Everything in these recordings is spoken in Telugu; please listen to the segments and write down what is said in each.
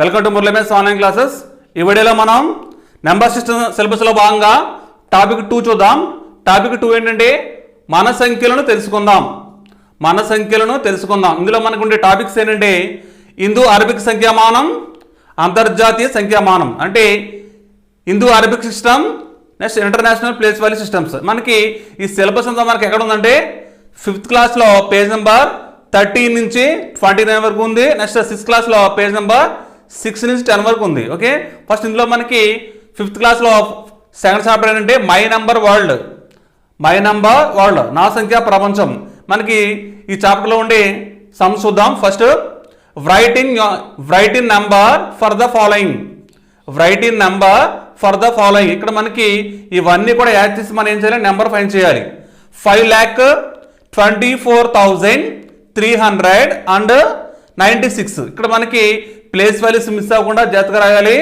వెల్కమ్ టు మురళీమేస్ ఆన్లైన్ క్లాసెస్ ఈ వీడియోలో మనం నెంబర్ సిస్టమ్ సిలబస్లో భాగంగా టాపిక్ టూ చూద్దాం టాపిక్ టూ ఏంటంటే మన సంఖ్యలను తెలుసుకుందాం మన సంఖ్యలను తెలుసుకుందాం ఇందులో మనకు ఉండే టాపిక్స్ ఏంటంటే హిందూ అరబిక్ సంఖ్యామానం అంతర్జాతీయ సంఖ్యామానం అంటే Hindu Arabic system next international place value systems మనకి ఈ సిలబస్ అంతా మనకి ఎక్కడ ఉందంటే ఫిఫ్త్ క్లాస్లో పేజ్ నెంబర్ థర్టీన్ నుంచి ట్వంటీ నైన్ వరకు ఉంది నెక్స్ట్ సిక్స్త్ క్లాస్లో పేజ్ నెంబర్ సిక్స్ నుంచి టెన్ వరకు ఉంది ఓకే ఫస్ట్ ఇందులో మనకి ఫిఫ్త్ క్లాస్లో సెకండ్ చాప్టర్ ఏంటంటే my number world my number world నా సంఖ్య ప్రపంచం మనకి ఈ చాప్టర్లో ఉండే సమ్స్ చూద్దాం first write in write in number for the following write in number for the following ఇక్కడ మనకి ఇవన్నీ కూడా యాడ్ చేసి మనం ఏం చేయాలి నెంబర్ ఫైన్ చేయాలి five lakh twenty four thousand three hundred and ninety six ఇక్కడ మనకి ప్లేస్ వాల్యూస్ మిస్ అవ్వకుండా జాగ్రత్తగా రాయాలి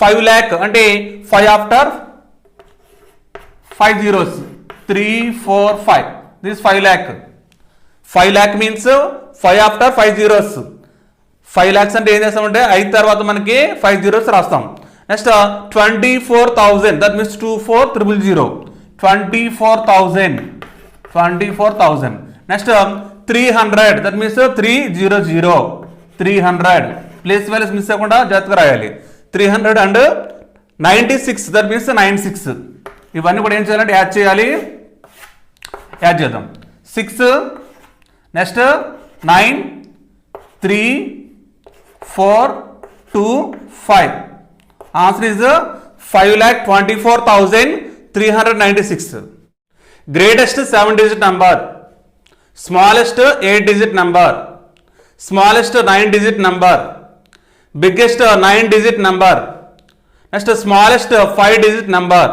ఫైవ్ ల్యాక్ అంటే five after five zeros three four five this five lakh five lakh means five after five zeros five lakhs అంటే ఏం చేస్తామంటే ఐదు తర్వాత మనకి ఫైవ్ జీరోస్ రాస్తాం next twenty four thousand that means two four triple zero twenty four thousand twenty four thousand next three hundred that means three zero zero three hundred place values miss అవ్వకుండా జాగ్రత్తగా రాయాలి three hundred and ninety six that means nine six ఇవన్నీ కూడా ఏం చేయాలంటే యాడ్ చేయాలి యాడ్ చేద్దాం six next nine three four two five answer is five lakh twenty four thousand three hundred ninety six greatest seven digit number smallest eight digit number smallest nine digit number biggest nine digit number next smallest five digit number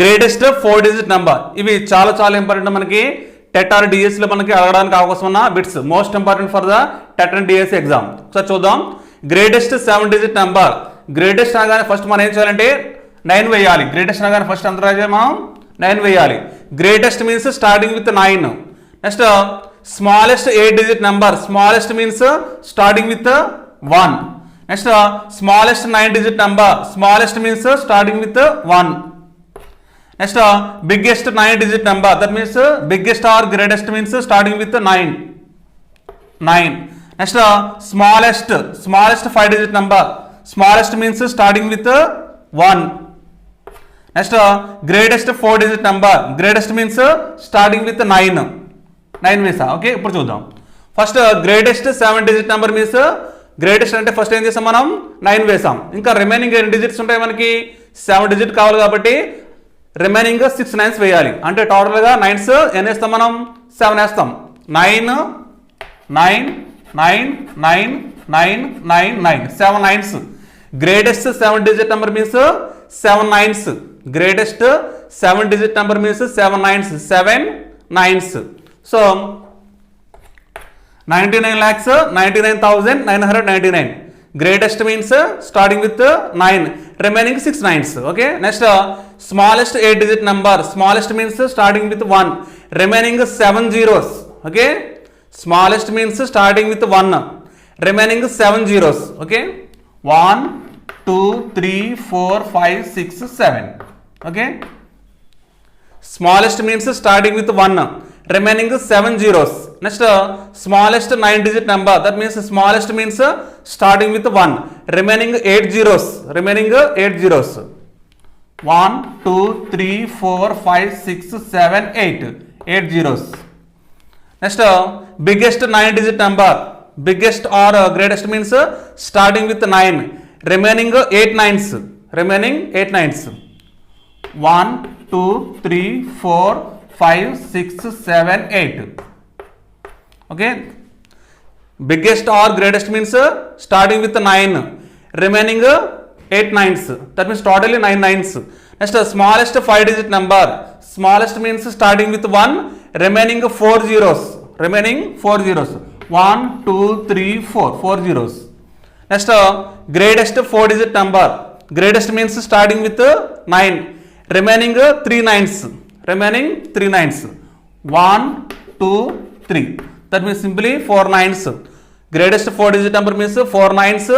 greatest four digit number ఇవి చాలా చాలా ఇంపార్టెంట్ మనకి టెట్ ఆర్ డిఎస్లో మనకి అడగడానికి అవకాశం ఉన్న bits most important for the TET and DS exam ఒకసారి చూద్దాం greatest seven digit number greatest అనగానే ఫస్ట్ మనం ఏం చేయాలంటే నైన్ వేయాలి గ్రేటెస్ట్ అనగానే ఫస్ట్ ఎంత రాజే మనం నైన్ వేయాలి greatest means starting with nine next smallest eight digit number smallest means starting with one Next, uh, smallest 9-digit number. Smallest means uh, starting with uh, 1. Next, biggest 9-digit number. That means biggest or greatest means starting with 9. 9. Next, smallest 5-digit number. Smallest means starting with 1. Next, greatest 4-digit number. Greatest means starting with 9. 9 means okay. First, greatest 7-digit number means greatest అంటే ఫస్ట్ ఏం చేసాం మనం నైన్ వేసాం ఇంకా రిమైనింగ్ ఎన్ని డిజిట్స్ ఉంటాయి మనకి సెవెన్ డిజిట్ కావాలి కాబట్టి రిమైనింగ్ సిక్స్ నైన్స్ వేయాలి అంటే టోటల్గా నైన్స్ ఎన్ని వేస్తాం మనం సెవెన్ వేస్తాం nine nine nine nine nine nine nine seven nines greatest seven digit number means seven nines greatest seven digit number means seven nines seven nines so 99 lakhs, 99,999. Greatest means starting with 9, remaining 6 nines. Okay, next uh, smallest 8 digit number, smallest means starting with 1, remaining 7 zeros. Okay, smallest means starting with 1, remaining 7 zeros. Okay, 1, 2, 3, 4, 5, 6, 7. Okay, smallest means starting with 1, remaining 7 zeros. Next, uh, smallest 9 digit number. That means smallest means uh, starting with 1. Remaining 8 zeros. Remaining uh, 8 zeros. 1, 2, 3, 4, 5, 6, 7, 8. 8 zeros. Next, uh, biggest 9 digit number. Biggest or uh, greatest means uh, starting with 9. Remaining uh, 8 nines. Remaining 8 nines. 1, 2, 3, 4, 5, 6, 7, 8 okay biggest or greatest means uh, starting with 9 remaining uh, 8 nines that means totally 9 nines next uh, smallest 5 digit number smallest means starting with 1 remaining 4 zeros remaining 4 zeros 1 2 3 4 4 zeros next greatest 4 digit number greatest means starting with 9 remaining 3 nines remaining 3 nines 1 2 3 that means simply four nines greatest four digit number means four nines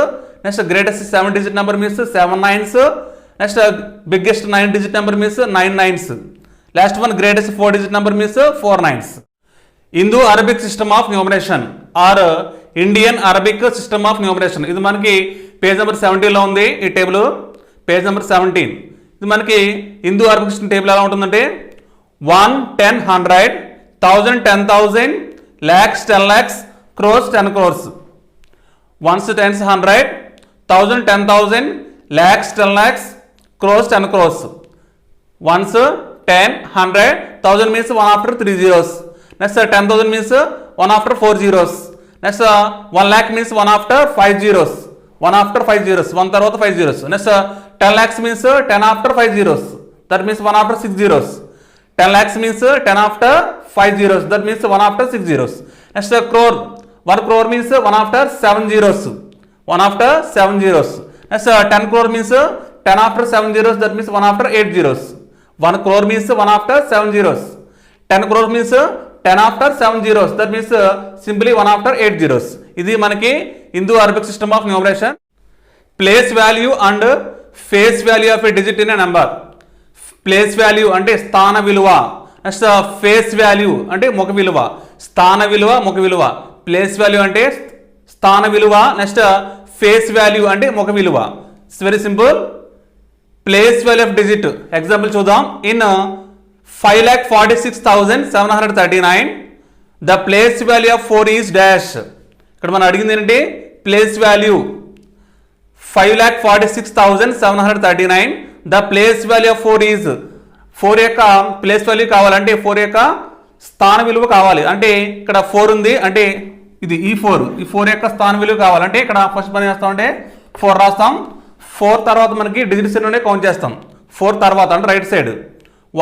next greatest seven digit number means seven nines next biggest nine digit number means nine nines last one greatest four digit number means four nines Hindu Arabic system of numeration or Indian Arabic system of numeration ఇది మనకి పేజ్ నెంబర్ సెవెంటీన్లో ఉంది ఈ టేబుల్ పేజ్ నెంబర్ సెవెంటీన్ ఇది మనకి హిందూ అరబిక్ సిస్టమ్ టేబుల్ ఎలా ఉంటుందంటే one ten hundred thousand ten thousand lakhs, 10 lakhs, crores, 10 crores. Ones, tens, hundred, thousand, ten thousand, lakhs, 10 lakhs, crores, 10 crores. Ones, ten, hundred, thousand means one after three zeros. Next, ten thousand means one after four zeros. Next, one lakh means one after five zeros. One after five zeros one తర్వాత five zeros next ten lakhs means ten after five zeros that means one after six zeros ten lakhs means ten after five zeros that means one after six zeros next crore one crore means one after seven zeros one after seven zeros next ten crore means ten after seven zeros that means one after eight zeros one crore means one after seven zeros ten crore means ten after seven zeros that means simply one after eight zeros ఇది మనకి Hindu Arabic system of numeration place value and face value of a digit in a number place value అంటే స్థాన విలువ నెక్స్ట్ ఫేస్ వాల్యూ అంటే ముఖ విలువ స్థాన విలువ ముఖ విలువ ప్లేస్ వాల్యూ అంటే స్థాన విలువ నెక్స్ట్ ఫేస్ వాల్యూ అంటే ముఖ విలువ it's very simple place value of digit example చూద్దాం in five lakh forty six thousand seven hundred thirty nine the place value of four is dash ఇక్కడ మనం అడిగింది ఏంటంటే place value five lakh forty six thousand seven hundred thirty nine the place value of four is four యొక్క ప్లేస్ వాల్యూ కావాలంటే ఫోర్ యొక్క స్థాన విలువ కావాలి అంటే ఇక్కడ ఫోర్ ఉంది అంటే ఇది ఈ ఫోర్ ఈ ఫోర్ యొక్క స్థాన విలువ కావాలంటే ఇక్కడ ఫస్ట్ పని చేస్తాం అంటే ఫోర్ రాస్తాం ఫోర్ తర్వాత మనకి డిజిట్స్ ఉన్నాయి కౌంట్ చేస్తాం ఫోర్ తర్వాత అంటే right side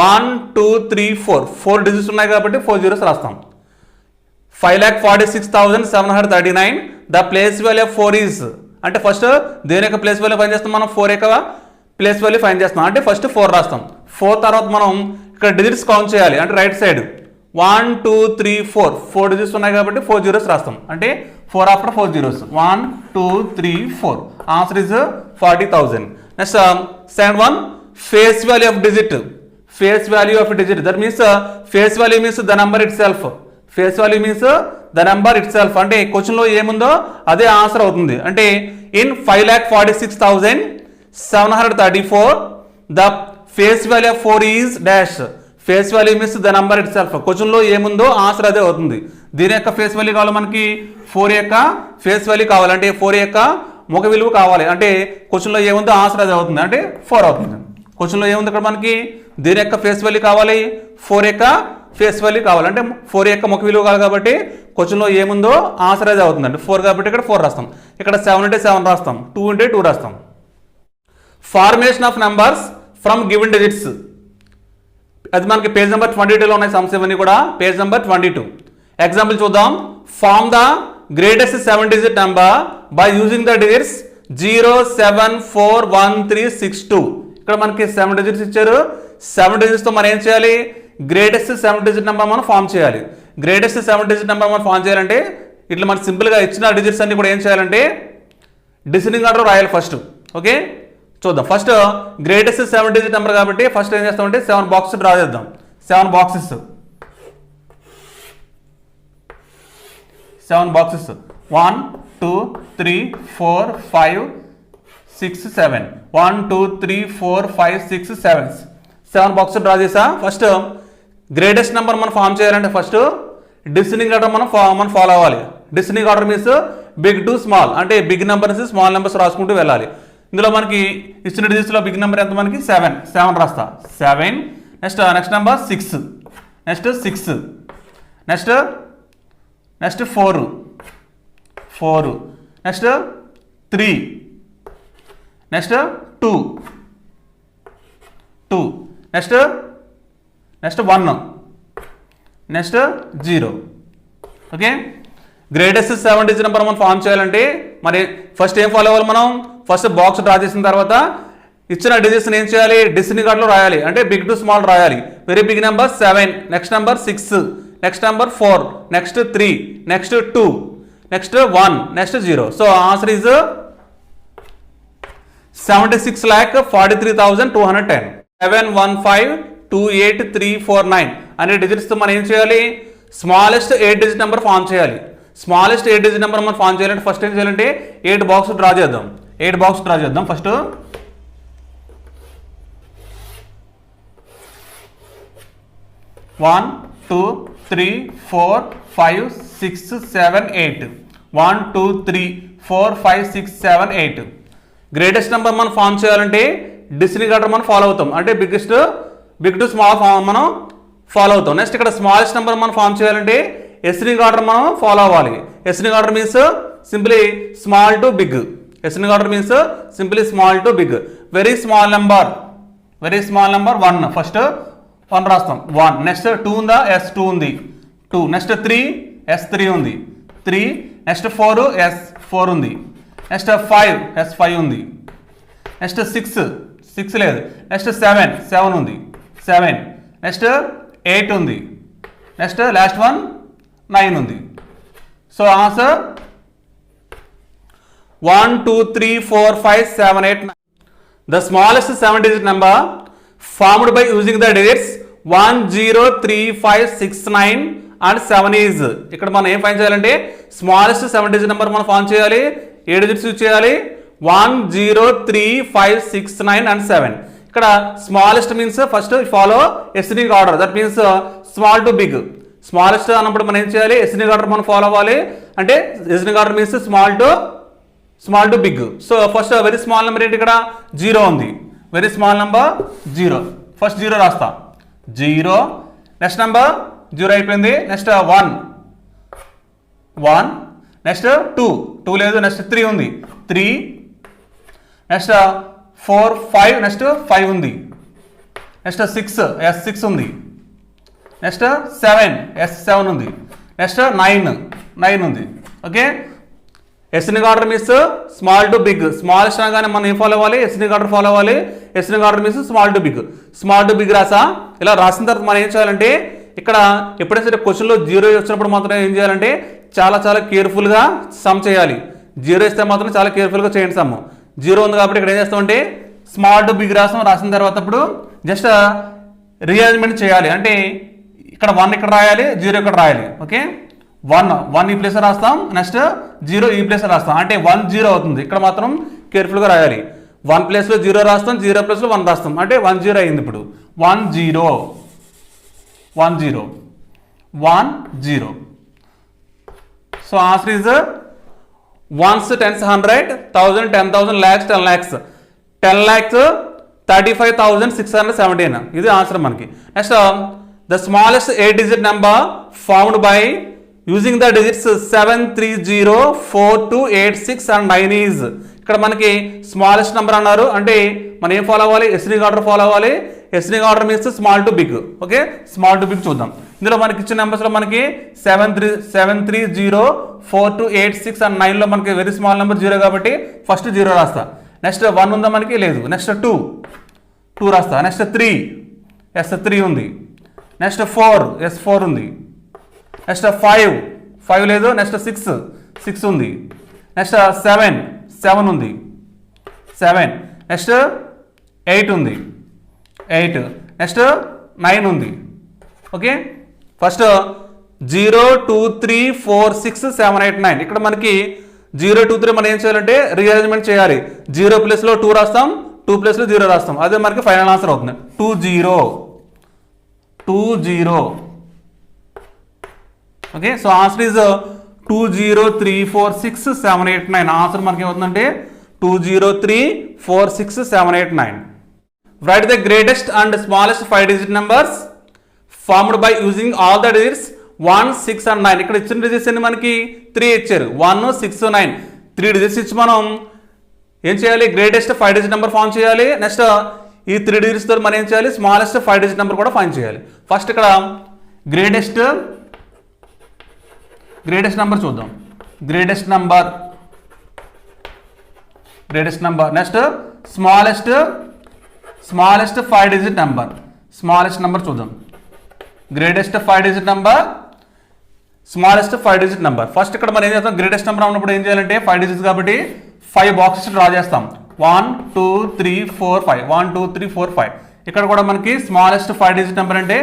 one two three four four digits ఉన్నాయి కాబట్టి ఫోర్ జీరోస్ రాస్తాం five lakh forty six thousand seven hundred thirty nine the place value of four is అంటే ఫస్ట్ దేని యొక్క ప్లేస్ వాల్యూ పనిచేస్తాం మనం ఫోర్ యొక్క ప్లేస్ వాల్యూ ఫైన్ చేస్తాం అంటే ఫస్ట్ ఫోర్ రాస్తాం ఫోర్ తర్వాత మనం ఇక్కడ డిజిట్స్ కౌంట్ చేయాలి అంటే right side one two three four four digits ఉన్నాయి కాబట్టి ఫోర్ జీరోస్ రాస్తాం అంటే four after four zeros one two three four answer is forty thousand next second one face value of digit face value of digit that means face value means the number itself face value means the number itself అంటే క్వశ్చన్లో ఏముందో అదే ఆన్సర్ అవుతుంది అంటే in five lakh forty six thousand seven hundred four the face value of four is dash face value means the number itself క్వశ్చన్లో ఏముందో ఆన్సర్ అదే అవుతుంది దీని యొక్క ఫేస్ వాల్యూ కావాలి మనకి ఫోర్ యొక్క ఫేస్ వాల్యూ కావాలి అంటే ఫోర్ యొక్క ముఖ విలువ కావాలి అంటే క్వశ్చన్లో ఏముందో ఆన్సర్ అదే అవుతుంది అంటే ఫోర్ అవుతుంది క్వశ్చన్లో ఏముంది ఇక్కడ మనకి దీని యొక్క ఫేస్ వాల్యూ కావాలి ఫోర్ యొక్క ఫేస్ వాల్యూ కావాలి అంటే ఫోర్ యొక్క ముఖ విలువ కావాలి కాబట్టి క్వశ్చన్లో ఏముందో ఆన్సర్ అదే అవుతుందండి ఫోర్ కాబట్టి ఇక్కడ ఫోర్ రాస్తాం ఇక్కడ సెవెన్ అంటే సెవెన్ రాస్తాం టూ అంటే టూ రాస్తాం formation of numbers from given digits అది మనకి పేజ్ నెంబర్ ట్వంటీ టూలో ఉన్నాయి సమ్స్ ఇవన్నీ కూడా page number twenty two example చూద్దాం form the greatest seven digit number by using the digits zero seven four one three six two ఇక్కడ మనకి సెవెన్ డిజిట్స్ ఇచ్చారు సెవెన్ డిజిట్స్తో మనం ఏం చేయాలి గ్రేటెస్ట్ సెవెన్ డిజిట్ నెంబర్ మనం ఫామ్ చేయాలి గ్రేటెస్ట్ సెవెన్ డిజిట్ నెంబర్ మనం ఫామ్ చేయాలంటే ఇట్లా మనం సింపుల్గా ఇచ్చిన డిజిట్స్ అన్ని కూడా ఏం చేయాలంటే డిసిడింగ్ ఆర్డర్ రాయాలి ఫస్ట్ ఓకే చూద్దాం first greatest seven digit number కాబట్టి ఫస్ట్ ఏం చేస్తామంటే సెవెన్ బాక్స్ డ్రా చేద్దాం seven boxes seven boxes one two three four five six seven one two three four five six seven seven box draw చేసా ఫస్ట్ గ్రేటెస్ట్ నెంబర్ మనం ఫామ్ చేయాలంటే ఫస్ట్ డిస్టినింగ్ ఆర్డర్ మనం మనం ఫాలో అవ్వాలి descending order means big to small అంటే బిగ్ నెంబర్స్ స్మాల్ నెంబర్స్ రాసుకుంటూ వెళ్ళాలి ఇందులో మనకి ఇచ్చిన డిజిట్స్లో బిగ్ నెంబర్ ఎంత మనకి సెవెన్ సెవెన్ రాస్తా seven next next number six next six next next four four next three next two two next next one next zero okay greatest seven digit number మనం ఫామ్ చేయాలంటే మరి ఫస్ట్ ఏం ఫాలో అవ్వాలి మనం ఫస్ట్ బాక్స్ డ్రా చేసిన తర్వాత ఇచ్చిన డిజిషన్ ఏం చేయాలి కార్డ్లో రాయాలి అంటే బిగ్ టు స్మాల్ రాయాలి very big number seven next number six next number four next three next two next one next zero so answer is seventy six lakh forty three thousand two hundred ten seven one five two eight three four nine అనే డిజిట్స్తో మనం ఏం చేయాలి smallest eight digit number form చేయాలి స్మాలెస్ట్ ఎయిట్ డిజిట్ నెంబర్ మనం ఫామ్ చేయాలంటే ఫస్ట్ ఏం చేయాలంటే ఎయిట్ బాక్స్ డ్రా చేద్దాం ఎయిట్ బాక్స్ డ్రా చేద్దాం first one two three four five six seven eight one two three four five six seven eight greatest number మనం ఫామ్ చేయాలంటే ఆర్డర్ మనం ఫాలో అవుతాం అంటే biggest big to small form మనం ఫాలో అవుతాం నెక్స్ట్ ఇక్కడ స్మాలెస్ట్ నెంబర్ మనం ఫామ్ చేయాలంటే ఎస్నింగ్ ఆర్డర్ మనం ఫాలో అవ్వాలి ascending order means simply small to big decimal order means simply small to big very small number very small number one first one రాస్తాం వన్ నెక్స్ట్ టూ ఉందా ఎస్ టూ ఉంది two next three yes three ఉంది three next four yes four ఉంది నెక్స్ట్ ఫైవ్ ఎస్ ఫైవ్ ఉంది నెక్స్ట్ సిక్స్ సిక్స్ లేదు నెక్స్ట్ సెవెన్ సెవెన్ ఉంది సెవెన్ నెక్స్ట్ ఎయిట్ ఉంది నెక్స్ట్ లాస్ట్ వన్ నైన్ ఉంది so answer one two three four five seven eight the smallest seven digit number formed by using the digits one zero three five six nine and seven is ఇక్కడ మనం ఏం ఫైన్ చేయాలంటే స్మాలెస్ట్ సెవెన్ డిజిట్ నెంబర్ మనం ఫామ్ చేయాలి ఏ డిజిట్స్ యూజ్ చేయాలి one zero three five six nine and seven ఇక్కడ smallest means first follow ascending order that means small to big smallest అన్నప్పుడు మనం ఏం చేయాలి ఎస్నింగ్ ఆర్డర్ మనం ఫాలో అవ్వాలి అంటే ascending order means small to small to big so first very small number ఏంటి ఇక్కడ జీరో ఉంది very small number zero first zero రాస్తా జీరో నెక్స్ట్ నెంబర్ జీరో అయిపోయింది next one one next two two లేదు నెక్స్ట్ త్రీ ఉంది three next four five next five ఉంది నెక్స్ట్ సిక్స్ ఎస్ సిక్స్ ఉంది నెక్స్ట్ సెవెన్ ఎస్ సెవెన్ ఉంది నెక్స్ట్ నైన్ నైన్ ఉంది okay ఎస్ని order means small to big small కానీ మనం ఏం ఫాలో అవ్వాలి ఎస్ని ఆర్డర్ ఫాలో అవ్వాలి ఎస్ని order means small to big small to big రాసా ఇలా రాసిన తర్వాత మనం ఏం చేయాలంటే ఇక్కడ ఎప్పుడైనా సరే క్వశ్చన్లో జీరో వచ్చినప్పుడు మాత్రం ఏం చేయాలంటే చాలా చాలా కేర్ఫుల్గా సమ్ చేయాలి జీరో ఇస్తే మాత్రం చాలా కేర్ఫుల్గా చేయండి సమ్ జీరో ఉంది కాబట్టి ఇక్కడ ఏం చేస్తామంటే స్మాల్ టు బిగ్ రాసాం రాసిన తర్వాత అప్పుడు జస్ట్ రీఅరేంజ్మెంట్ చేయాలి అంటే ఇక్కడ వన్ ఇక్కడ రాయాలి జీరో ఇక్కడ రాయాలి ఓకే వన్ వన్ ఈ ప్లేస్ రాస్తాం నెక్స్ట్ జీరో ఈ ప్లేస్ రాస్తాం అంటే వన్ జీరో అవుతుంది ఇక్కడ మాత్రం కేర్ఫుల్గా రాయాలి వన్ ప్లేస్లో జీరో రాస్తాం జీరో ప్లేస్లో వన్ రాస్తాం అంటే వన్ జీరో అయింది ఇప్పుడు one zero one zero one zero so answer is ones tens hundred thousand ten thousand lakhs ten lakhs ten lakhs thirty five thousand six hundred seventeen ఇది ఆన్సర్ మనకి next the smallest eight digit number found by using the digits seven three zero four two eight six and nine is ఇక్కడ మనకి స్మాలెస్ట్ నెంబర్ అన్నారు అంటే మనం ఏం ఫాలో అవ్వాలి ఎస్నింగ్ ఆర్డర్ ఫాలో అవ్వాలి ascending order means small to big okay small to big చూద్దాం ఇందులో మనకి ఇచ్చిన నెంబర్స్లో మనకి seven three seven three zero four two eight six and నైన్లో మనకి వెరీ స్మాల్ నెంబర్ జీరో కాబట్టి ఫస్ట్ జీరో రాస్తా నెక్స్ట్ వన్ ఉందా మనకి లేదు నెక్స్ట్ టూ టూ రాస్తా నెక్స్ట్ త్రీ ఎస్ త్రీ ఉంది నెక్స్ట్ ఫోర్ ఎస్ ఫోర్ ఉంది నెక్స్ట్ ఫైవ్ ఫైవ్ లేదు నెక్స్ట్ సిక్స్ సిక్స్ ఉంది నెక్స్ట్ సెవెన్ సెవెన్ ఉంది సెవెన్ నెక్స్ట్ ఎయిట్ ఉంది ఎయిట్ నెక్స్ట్ నైన్ ఉంది okay first zero two three four six seven eight nine ఇక్కడ మనకి జీరో టూ త్రీ మనం ఏం చేయాలంటే రీఅరేంజ్మెంట్ చేయాలి జీరో ప్లేస్లో టూ రాస్తాం టూ ప్లేస్లో జీరో రాస్తాం అదే మనకి ఫైనల్ ఆన్సర్ అవుతుంది two zero two zero okay so answer is two zero three four six seven eight nine answer మనకి ఏమవుతుందంటే two zero three four six seven eight nine right the greatest and smallest five digit numbers formed by using all the digits one six and nine ఇక్కడ ఇచ్చిన డిజిట్స్ అన్ని మనకి త్రీ ఇచ్చారు one six nine three digits ఇచ్చి మనం ఏం చేయాలి greatest five digit number form చేయాలి నెక్స్ట్ uh, ఈ త్రీ డిజిట్స్తో మనం ఏం చేయాలి స్మాలెస్ట్ ఫైవ్ డిజిట్ నెంబర్ కూడా ఫైన్ చేయాలి ఫస్ట్ ఇక్కడ గ్రేటెస్ట్ గ్రేటెస్ట్ నెంబర్ చూద్దాం greatest number greatest number next smallest smallest five digit number smallest number చూద్దాం greatest five digit number smallest five digit number first ఇక్కడ మనం ఏం చేస్తాం గ్రేటెస్ట్ నెంబర్ ఉన్నప్పుడు ఏం చేయాలంటే ఫైవ్ డిజిట్స్ కాబట్టి ఫైవ్ బాక్సెస్ డ్రా చేస్తాం one two three four five one two three four five ఇక్కడ కూడా మనకి స్మాలెస్ట్ ఫైవ్ డిజిట్ నెంబర్ అంటే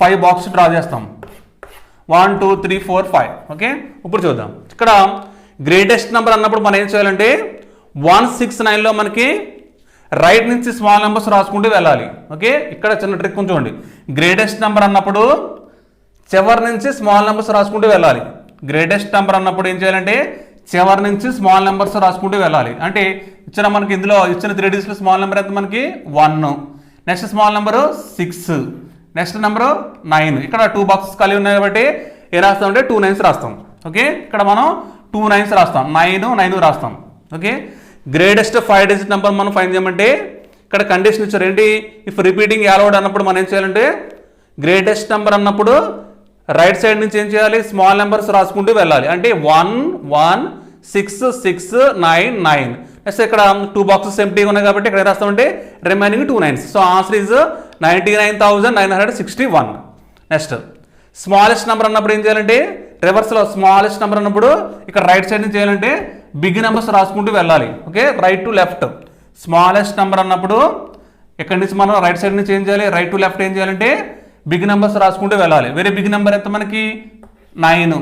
ఫైవ్ బాక్స్ డ్రా చేస్తాం one two three four five okay ఇప్పుడు చూద్దాం ఇక్కడ గ్రేటెస్ట్ నెంబర్ అన్నప్పుడు మనం ఏం చేయాలంటే వన్ సిక్స్ నైన్లో మనకి రైట్ నుంచి స్మాల్ నెంబర్స్ రాసుకుంటూ వెళ్ళాలి ఓకే ఇక్కడ చిన్న ట్రిక్ ఉంచండి గ్రేటెస్ట్ నెంబర్ అన్నప్పుడు చివరి నుంచి స్మాల్ నెంబర్స్ రాసుకుంటూ వెళ్ళాలి గ్రేటెస్ట్ నెంబర్ అన్నప్పుడు ఏం చేయాలంటే చివరి నుంచి స్మాల్ నెంబర్స్ రాసుకుంటూ వెళ్ళాలి అంటే ఇచ్చిన మనకి ఇందులో ఇచ్చిన త్రీ డిజిట్ల స్మాల్ నెంబర్ అయితే మనకి one next small number six next number nine ఇక్కడ టూ బాక్సెస్ కలిగి ఉన్నాయి కాబట్టి ఏ రాస్తామంటే టూ నైన్స్ రాస్తాం ఓకే ఇక్కడ మనం టూ నైన్స్ రాస్తాం నైన్ నైన్ రాస్తాం okay greatest five digit number మనం ఫైన్ చేయమంటే ఇక్కడ కండిషన్ ఇచ్చారు ఏంటి ఇఫ్ రిపీటింగ్ అలౌడ్ అన్నప్పుడు మనం ఏం చేయాలంటే గ్రేటెస్ట్ నెంబర్ అన్నప్పుడు రైట్ సైడ్ నుంచి ఏం చేయాలి స్మాల్ నెంబర్స్ రాసుకుంటూ వెళ్ళాలి అంటే one one six six nine nine next ఇక్కడ టూ బాక్సెస్ ఎంటీగా ఉన్నాయి కాబట్టి ఇక్కడ రాస్తామంటే remaining two nines so answer is ninety nine nine hundred sixty one next smallest number అన్నప్పుడు ఏం చేయాలంటే రివర్స్లో స్మాలెస్ట్ నెంబర్ అన్నప్పుడు ఇక్కడ రైట్ సైడ్ నుంచి చేయాలంటే బిగ్ నెంబర్స్ రాసుకుంటూ వెళ్ళాలి okay right to left smallest number అన్నప్పుడు ఇక్కడి నుంచి మనం రైట్ సైడ్ నుంచి ఏం చేయాలి రైట్ టు లెఫ్ట్ ఏం చేయాలంటే బిగ్ నెంబర్స్ రాసుకుంటూ వెళ్ళాలి వేరే బిగ్ నెంబర్ ఎంత మనకి nine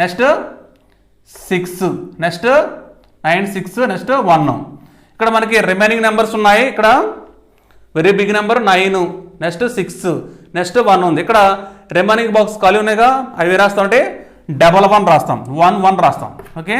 next six next nine six next one ఇక్కడ మనకి రిమైనింగ్ నెంబర్స్ ఉన్నాయి ఇక్కడ very big number nine next six next one ఉంది ఇక్కడ రిమైనింగ్ బాక్స్ ఖాళీ ఉన్నాయిగా అవి రాస్తాం అంటే డబల్ వన్ రాస్తాం వన్ వన్ రాస్తాం ఓకే